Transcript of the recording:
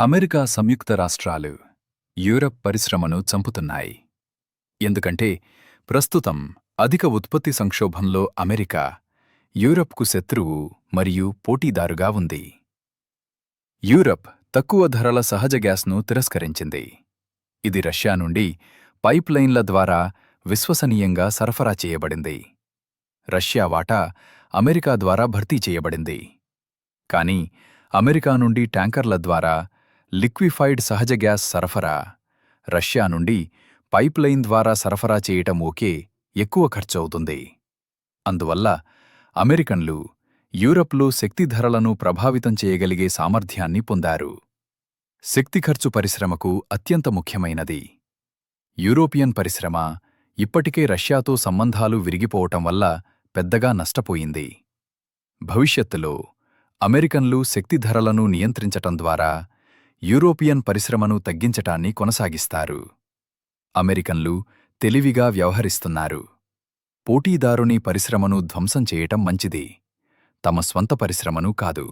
America సంయుక్త రాష్ట్రాలు Europe పరిశ్రమను చంపుతున్నాయి. ఎందుకంటే ప్రస్తుతం అధిక ఉత్పత్తి సంక్షోభంలో అమెరికా యూరప్కు శత్రువు మరియు పోటీదారుగా ఉంది. యూరప్ తక్కువ ధరల సహజ గ్యాస్ను తిరస్కరించింది. ఇది రష్యా నుండి పైప్లైన్ల ద్వారా విశ్వసనీయంగా సరఫరా చేయబడింది. రష్యా వాటా అమెరికా ద్వారా భర్తీ చేయబడింది. కానీ అమెరికా నుండి ట్యాంకర్ల ద్వారా లిక్విఫైడ్ సహజ గ్యాస్ సరఫరా రష్యా నుండి పైప్లైన్ ద్వారా సరఫరా చేయటం ఓకే ఎక్కువ ఖర్చవుతుంది. అందువల్ల అమెరికన్లు యూరప్లో శక్తి ధరలను ప్రభావితం చేయగలిగే సామర్థ్యాన్ని పొందారు. శక్తి ఖర్చు పరిశ్రమకు అత్యంత ముఖ్యమైనది. యూరోపియన్ పరిశ్రమ ఇప్పటికే రష్యాతో సంబంధాలు విరిగిపోవటం వల్ల పెద్దగా నష్టపోయింది. భవిష్యత్తులో అమెరికన్లు శక్తి ధరలను నియంత్రించటం ద్వారా యూరోపియన్ పరిశ్రమను తగ్గించటాన్ని కొనసాగిస్తారు. అమెరికన్లు తెలివిగా వ్యవహరిస్తున్నారు. పోటీదారుని పరిశ్రమను ధ్వంసం చేయటం మంచిది. తమ స్వంత పరిశ్రమను కాదు.